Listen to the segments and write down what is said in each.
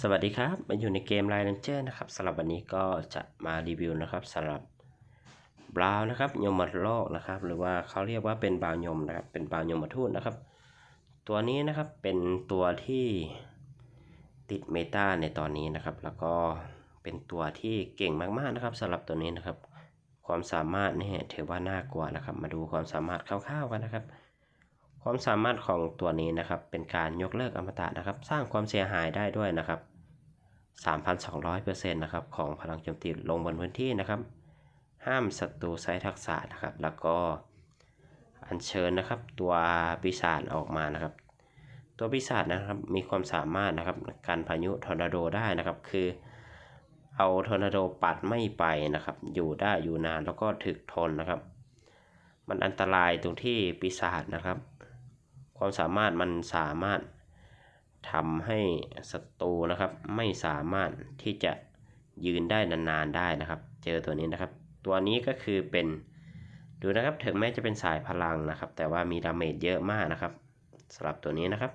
สวัสดีครับมาอยู่ในเกม Line Ranger นะครับสำหรับวันนี้ก็จะมารีวิวนะครับสำหรับบราวนะครับยมโลกนะครับ หรือว่าเขาเรียกว่าเป็นบราวยมนะครับเป็นบราวยมทูตนะครับ ตัวนี้นะครับเป็นตัวที่ติดเมตาในตอนนี้นะครับ แล้วก็เป็นตัวที่เก่งมากๆนะครับสำหรับตัวนี้นะครับ ความสามารถนี่ถือว่าน่ากลัวนะครับ มาดูความสามารถคร่าวๆกันนะครับ ความสามารถของตัวนี้นะครับ เป็นการยกเลิกอมตะนะครับ สร้างความเสียหายได้ด้วยนะครับ 3,200%นะครับของพลังโจมตีลงบนพื้นที่นะครับ ห้ามศัตรูใช้ทักษะนะครับ แล้วก็อัญเชิญนะครับ ตัวปีศาจออกมานะครับ ตัวปีศาจนะครับมีความสามารถนะครับการพายุทอร์นาโดได้นะครับ คือเอาทอร์นาโดปัดไม่ไปนะครับ อยู่ได้อยู่นานแล้วก็ถึกทนนะครับ มันอันตรายตรงที่ปีศาจนะครับ ความสามารถมันสามารถทำให้ศัตรูนะครับ ไม่สามารถที่จะยืนได้นานๆได้นะครับ เจอตัวนี้นะครับ ตัวนี้ก็คือเป็นดูนะครับถึงแม้จะเป็นสายพลังนะครับ แต่ว่ามีดาเมจเยอะมากนะครับสำหรับตัวนี้นะครับ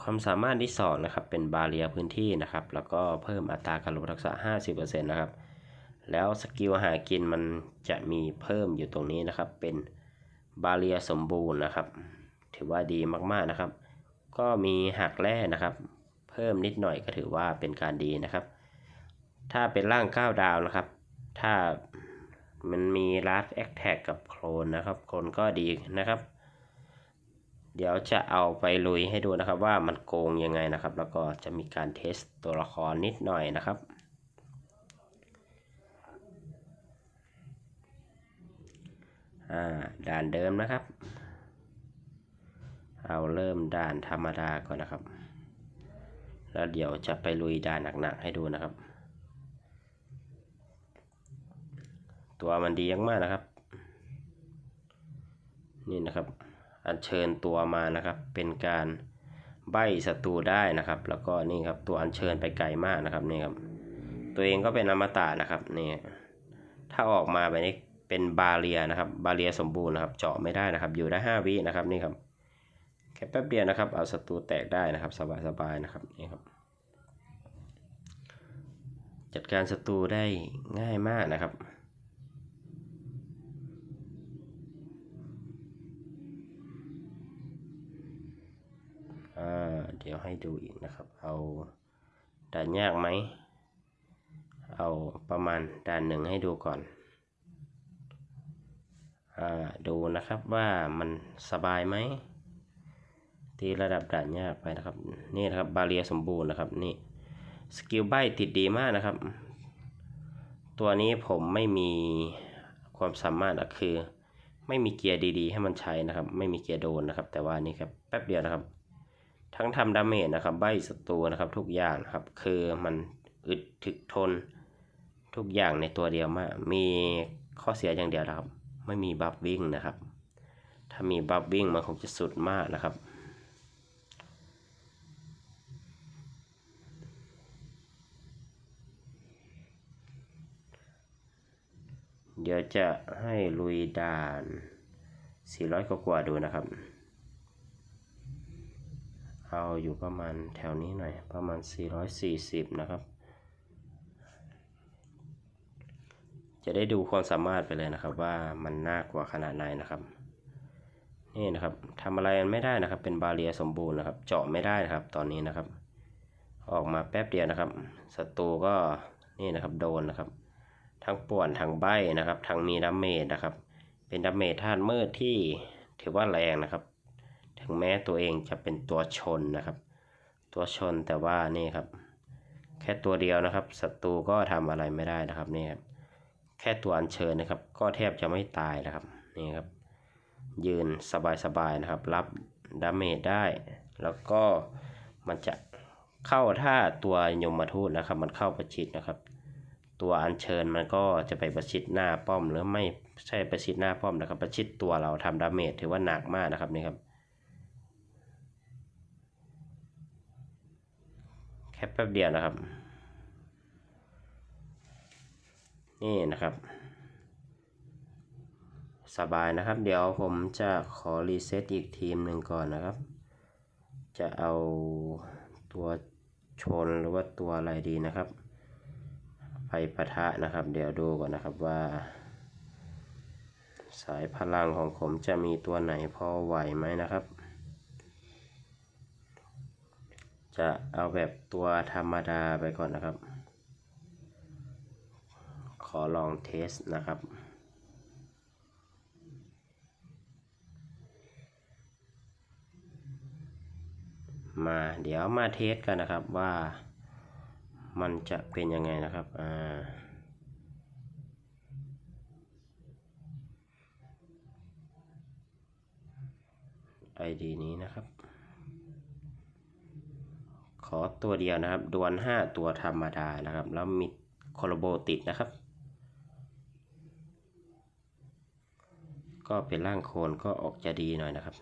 ความสามารถที่สองนะครับเป็นบาเรียพื้นที่นะครับ แล้วก็เพิ่มอัตราการลดทักษะ 50%นะครับแล้วสกิลหากินมันจะมีเพิ่มอยู่ตรงนี้นะครับเป็น บาเรียสมบูรณ์นะครับ ถือว่าดีมากๆนะครับ ก็มีหักแร่นะครับ เพิ่มนิดหน่อยก็ถือว่าเป็นการดีนะครับ ถ้าเป็นร่าง9ดาวนะครับ ถ้ามันมีลัดแอคแท็กกับโคลนนะครับโคลนก็ดีนะครับ เดี๋ยวจะเอาไปลุยให้ดูนะครับว่ามันโกงยังไงนะครับ แล้วก็จะมีการเทสตัวละครนิดหน่อยนะครับ อ่า ด่านเดิมนะครับ เอาเริ่มด่านธรรมดาก่อนนะครับ แล้วเดี๋ยวจะไปลุยด่านหนักๆให้ดูนะครับ ตัวมันดีมากๆนะครับ นี่นะครับ อัญเชิญตัวมานะครับ เป็นการใบศัตรูได้นะครับ แล้วก็นี่ครับตัวอัญเชิญไปไกลมากนะครับนี่ครับ ตัวเองก็เป็นอมตะนะครับนี่ถ้าออกมาแบบนี้ เป็นบาเรียนะครับบาเรียสมบูรณ์นะครับ เจาะไม่ได้นะครับ อยู่ได้ 5 วินะครับนี่ครับแค่แป๊บเดียวนะครับ เอาศัตรูแตกได้นะครับ สบายๆนะครับนี่ครับ จัดการศัตรูได้ง่ายมากนะครับเดี๋ยวให้ดูอีกนะครับ เอาด่านยากไหม เอาประมาณด่านหนึ่งให้ดูก่อน ดูนะครับว่ามันสบายไหมตีระดับด่านยากไปนะครับ นี่นะครับบาเรียสมบูรณ์นะครับนี่สกิลใบติดดีมากนะครับ ตัวนี้ผมไม่มีความสามารถอะคือ ไม่มีเกียร์ดีๆ ให้มันใช้นะครับ ไม่มีเกียร์โดนนะครับ แต่ว่านี่ครับแป๊บเดียวนะครับ ทั้งทำดาเมจนะครับ ใบศัตรูนะครับ ทุกอย่างนะครับ คือมันอึดถึกทนทุกอย่างในตัวเดียวมาก มีข้อเสียอย่างเดียวนะครับ ไม่มีบัฟวิ่งนะครับ ถ้ามีบัฟวิ่งมันคงจะสุดมากนะครับ เดี๋ยวจะให้ลุยด่าน 400 กว่าดูนะครับ เอาอยู่ประมาณแถวนี้หน่อย ประมาณ 440 นะครับ จะได้ดูความสามารถไปเลยนะครับ ว่ามันน่ากว่าขนาดไหนนะครับ นี่นะครับทำอะไรไม่ได้นะครับ เป็นบาเรียสมบูรณ์นะครับ เจาะไม่ได้นะครับ ตอนนี้นะครับ ออกมาแป๊บเดียวนะครับศัตรูก็นี่นะครับโดนนะครับ ทั้งป่วนทั้งใบนะครับ ทั้งมีดาเมจนะครับ เป็นดาเมจธาตุมืดที่ถือว่าแรงนะครับ ถึงแม้ตัวเองจะเป็นตัวชนนะครับ ตัวชนแต่ว่านี่ครับ แค่ตัวเดียวนะครับศัตรูก็ทำอะไรไม่ได้นะครับนี่ครับ แค่ตัวอัญเชิญนะครับ ก็แทบจะไม่ตายนะครับนี่ครับ ยืนสบายๆนะครับ รับดาเมจได้ แล้วก็มันจะเข้าถ้าตัวยมทูตนะครับ มันเข้าประชิดนะครับ ตัวอัญเชิญมันก็จะไปประชิดหน้าป้อมหรือไม่ใช่ประชิดหน้าป้อมนะครับ ประชิดตัวเราทำดาเมจถือว่าหนักมากนะครับนี่ครับแค่แป๊บเดียวนะครับ นี่นะครับ สบายนะครับ เดี๋ยวผมจะขอรีเซ็ตอีกทีมหนึ่งก่อนนะครับ จะเอาตัวชนหรือว่าตัวอะไรดีนะครับไฟปะทะนะครับ เดี๋ยวดูก่อนนะครับว่า สายพลังของผมจะมีตัวไหนพอไหวไหมนะครับ จะเอาแบบตัวธรรมดาไปก่อนนะครับ ขอลองเทสนะครับ มาเดี๋ยวมาเทสกันนะครับว่ามันจะเป็นยังไงนะครับ อ่าไอดีนี้นะครับ ขอตัวเดียวนะครับ ดวล5ตัวธรรมดานะครับ แล้วมีโคโลโบติดนะครับ ก็เป็นร่างโคนก็ออกจะดีหน่อยนะครับ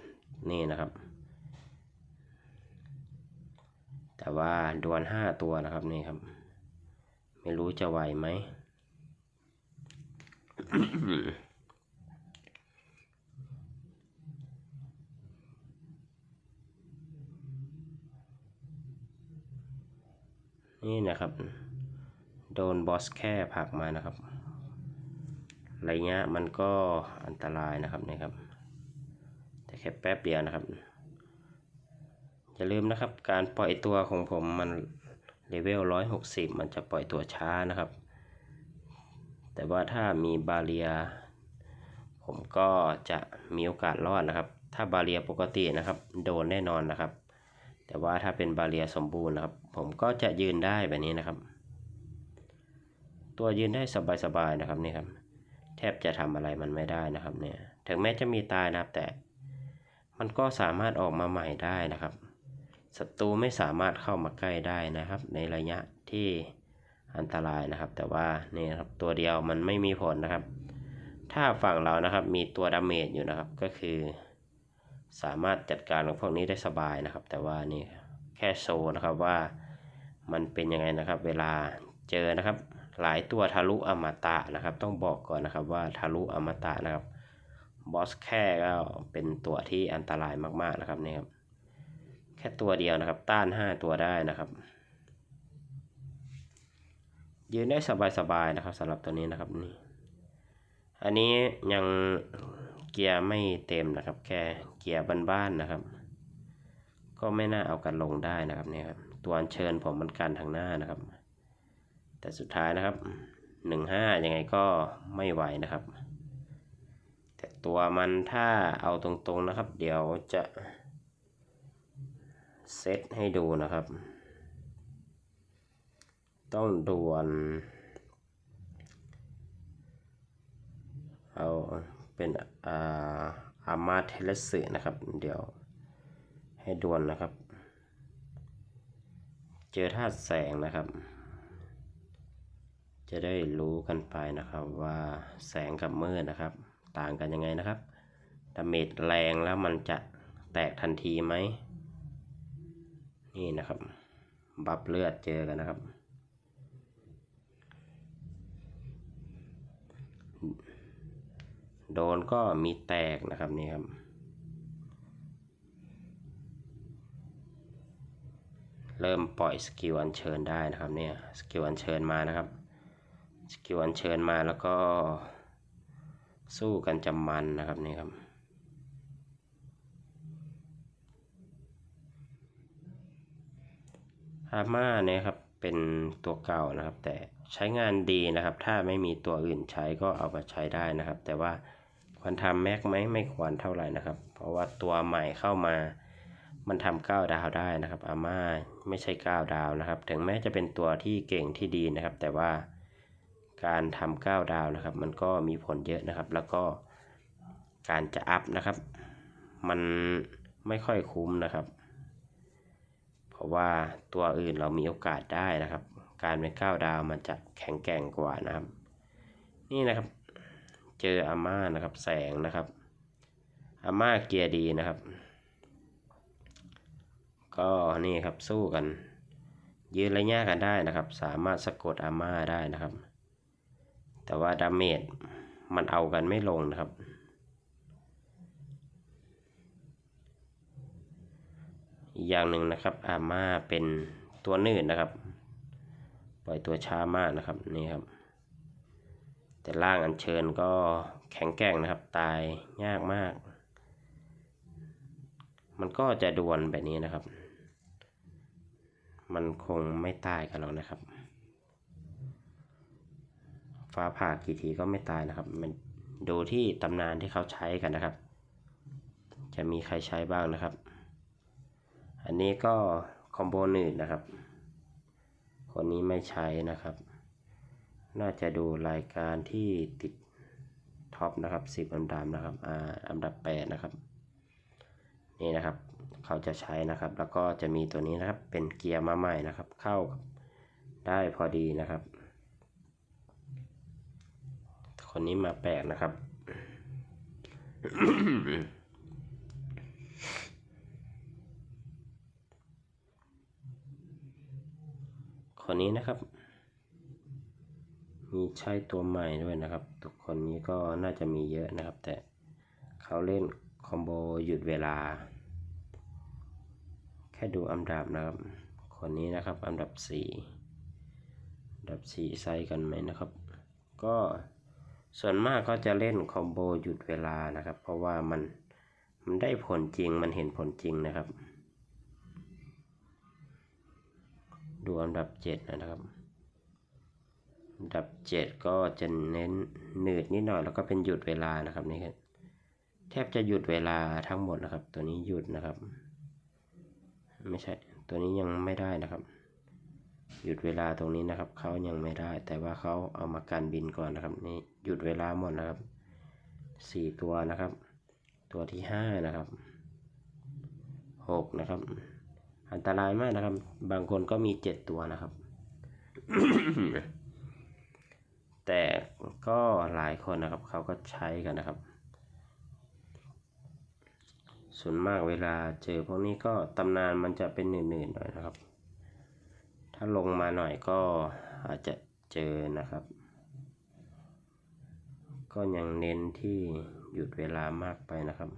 นี่นะครับ แต่ว่าดวลห้าตัวนะครับนี่ครับ ไม่รู้จะไหวไหมนี่นะครับ โดนบอสแค่ผักมานะครับ อะไระยมันก็อันตรายนะครับนี่ครับ แต่แค่แป๊บเดียวนะครับ อย่าลืมนะครับการปล่อยตัวของผมมันเลเวล160มันจะปล่อยตัวช้านะครับ แต่ว่าถ้ามีบาเรีย ผมก็จะมีโอกาสรอดนะครับ ถ้าบาเรียปกตินะครับ โดนแน่นอนนะครับ แต่ว่าถ้าเป็นบาเรียสมบูรณ์นะครับ ผมก็จะยืนได้แบบนี้นะครับ ตัวยืนได้สบายๆนะครับนี่ครับ แทบจะทำอะไรมันไม่ได้นะครับ เนี่ย ถึงแม้จะมีตายนะครับ แต่ มันก็สามารถออกมาใหม่ได้นะครับศัตรูไม่สามารถเข้ามาใกล้ได้นะครับ ในระยะที่อันตรายนะครับ แต่ว่านี่ครับตัวเดียวมันไม่มีผลนะครับ ถ้าฝั่งเรานะครับ มีตัวดาเมจอยู่นะครับก็คือ สามารถจัดการกับพวกนี้ได้สบายนะครับ แต่ว่านี่แค่โชว์นะครับว่ามันเป็นยังไงนะครับ เวลาเจอนะครับ หลายตัวทะลุอมตะนะครับ ต้องบอกก่อนนะครับว่าทะลุอมตะนะครับบอสแค่ก็เป็นตัวที่อันตรายมากๆนะครับนี่ครับแค่ตัวเดียวนะครับ ต้านห้าตัวได้นะครับ ยืนได้สบายๆนะครับสำหรับตัวนี้นะครับนี่อันนี้ยังเกียร์ไม่เต็มนะครับ แค่เกียร์บ้านๆนะครับ ก็ไม่น่าเอากันลงได้นะครับเนี่ยครับตัวเชิญผมมันกันทางหน้านะครับ แต่สุดท้ายนะครับหนึ่งห้ายังไงก็ไม่ไหวนะครับ แต่ตัวมันถ้าเอาตรงๆนะครับ เดี๋ยวจะเซตให้ดูนะครับ ต้องดวลเอาเป็นอาอามาเทเลสึนะครับ เดี๋ยวให้ดวลนะครับ เจอธาตุแสงนะครับ จะได้รู้กันไปนะครับว่าแสงกับมืดนะครับ ต่างกันยังไงนะครับดาเมจแรงแล้วมันจะแตกทันทีไหม นี่นะครับ บับเลือดเจอกันนะครับ โดนก็มีแตกนะครับนี่ครับ เริ่มปล่อยสกิลอัญเชิญได้นะครับเนี่ย สกิลอัญเชิญมานะครับ สกิลอัญเชิญมาแล้วก็ สู้กันจำมันนะครับนี่ครับอาม่าเนี่ยครับเป็นตัวเก่านะครับ แต่ใช้งานดีนะครับ ถ้าไม่มีตัวอื่นใช้ก็เอามาใช้ได้นะครับ แต่ว่าควรทำแม็กไหมไม่ควรเท่าไหร่นะครับ เพราะว่าตัวใหม่เข้ามา มันทำเก้าดาวได้นะครับอาม่าไม่ใช่เก้าดาวนะครับ ถึงแม้จะเป็นตัวที่เก่งที่ดีนะครับ แต่ว่า การทำเก้าดาวนะครับ มันก็มีผลเยอะนะครับ แล้วก็การจะอัพนะครับ มันไม่ค่อยคุ้มนะครับ เพราะว่าตัวอื่นเรามีโอกาสได้นะครับ การเป็นเก้าดาวมันจะแข็งแกร่งกว่านะครับ นี่นะครับเจออาม่านะครับ แสงนะครับอาม่าเกียร์ดีนะครับ ก็นี่ครับสู้กันยืนระยะกันได้นะครับ สามารถสะกดอาม่าได้นะครับ แต่ว่าดาเมจมันเอากันไม่ลงนะครับ อีกอย่างหนึ่งนะครับอาม่าเป็นตัวนืดนะครับ ปล่อยตัวช้ามากนะครับนี่ครับ แต่ร่างอัญเชิญก็แข็งแกร่งนะครับ ตายยากมาก มันก็จะดวลแบบนี้นะครับ มันคงไม่ตายกันหรอกนะครับ ฟ้าผ่ากี่ทีก็ไม่ตายนะครับ มันดูที่ตำนานที่เขาใช้กันนะครับ จะมีใครใช้บ้างนะครับ อันนี้ก็คอมโบหนืดนะครับ คนนี้ไม่ใช้นะครับ น่าจะดูรายการที่ติดท็อปนะครับสิบอันดับนะครับอ่าอันดับแปดนะครับ นี่นะครับเขาจะใช้นะครับ แล้วก็จะมีตัวนี้นะครับเป็นเกียร์มาใหม่นะครับ เข้าได้พอดีนะครับ คนนี้มาแปลกนะครับ คนนี้นะครับ มีใช้ตัวใหม่ด้วยนะครับทุกคนนี้ก็น่าจะมีเยอะนะครับ แต่เขาเล่นคอมโบหยุดเวลา แค่ดูอันดับนะครับ คนนี้นะครับอันดับสี่อันดับสี่ไซส์กันไหมนะครับ ก็ ส่วนมากก็จะเล่นคอมโบหยุดเวลานะครับ เพราะว่ามันมันได้ผลจริงมันเห็นผลจริงนะครับ ดูอันดับเจ็ดนะครับอันดับเจ็ดก็จะเน้นหนืดนิดหน่อยแล้วก็เป็นหยุดเวลานะครับนี่ครับแทบจะหยุดเวลาทั้งหมดนะครับ ตัวนี้หยุดนะครับ ไม่ใช่ตัวนี้ยังไม่ได้นะครับ หยุดเวลาตรงนี้นะครับเขายังไม่ได้ แต่ว่าเขาเอามากันบินก่อนนะครับนี่ หยุดเวลาหมดนะครับสี่ตัวนะครับ ตัวที่ห้านะครับหกนะครับ อันตรายมากนะครับ บางคนก็มีเจ็ดตัวนะครับ แต่ก็หลายคนนะครับ เขาก็ใช้กันนะครับ ส่วนมากเวลาเจอพวกนี้ก็ตำนานมันจะเป็นหนืดๆหน่อยนะครับ ถ้าลงมาหน่อยก็อาจจะเจอนะครับ ก็ยังเน้นที่หยุดเวลามากไปนะครับ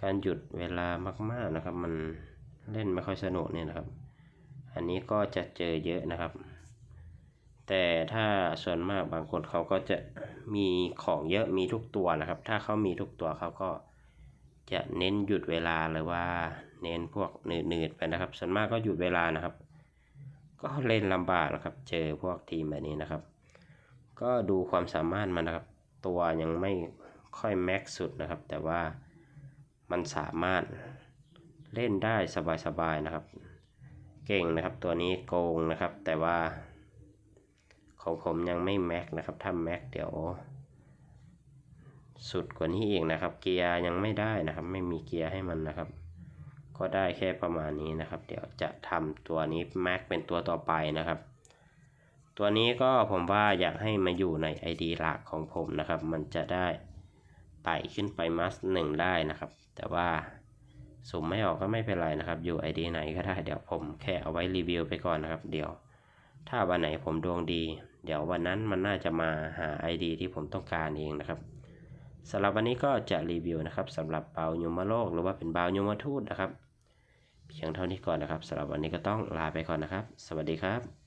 การหยุดเวลามากๆนะครับ มันเล่นไม่ค่อยสนุกเนี่ยนะครับ อันนี้ก็จะเจอเยอะนะครับ แต่ถ้าส่วนมากบางคนเขาก็จะมีของเยอะมีทุกตัวนะครับ ถ้าเขามีทุกตัวเขาก็จะเน้นหยุดเวลาหรือว่าเน้นพวกหนืดๆไปนะครับ ส่วนมากก็หยุดเวลานะครับ ก็เล่นลำบากนะครับ เจอพวกทีมแบบนี้นะครับ ก็ดูความสามารถมันนะครับ ตัวยังไม่ค่อยแม็กสุดนะครับ แต่ว่ามันสามารถเล่นได้สบายๆนะครับ เก่งนะครับตัวนี้โกงนะครับ แต่ว่า ของผมยังไม่แม็กนะครับ ถ้าแม็กเดี๋ยว สุดกว่านี้อีกนะครับ เกียร์ยังไม่ได้นะครับ ไม่มีเกียร์ให้มันนะครับ ก็ได้แค่ประมาณนี้นะครับ เดี๋ยวจะทำตัวนี้แม็กเป็นตัวต่อไปนะครับ ตัวนี้ก็ผมว่าอยากให้มาอยู่ใน ID หลักของผมนะครับ มันจะได้ไต่ขึ้นไปมัสหนึ่งได้นะครับ แต่ว่าสุ่มไม่ออกก็ไม่เป็นไรนะครับ อยู่ ID ไหนก็ได้ เดี๋ยวผมแค่เอาไว้รีวิวไปก่อนนะครับ เดี๋ยว ถ้าวันไหนผมดวงดี เดี๋ยววันนั้นมันน่าจะมาหา ID ที่ผมต้องการเองนะครับสำหรับวันนี้ก็จะรีวิวนะครับสำหรับเบาโยมโลก หรือว่าเป็นเบาโยมทูตนะครับ เพียงเท่านี้ก่อนนะครับสำหรับวันนี้ก็ต้องลาไปก่อนนะครับ สวัสดีครับ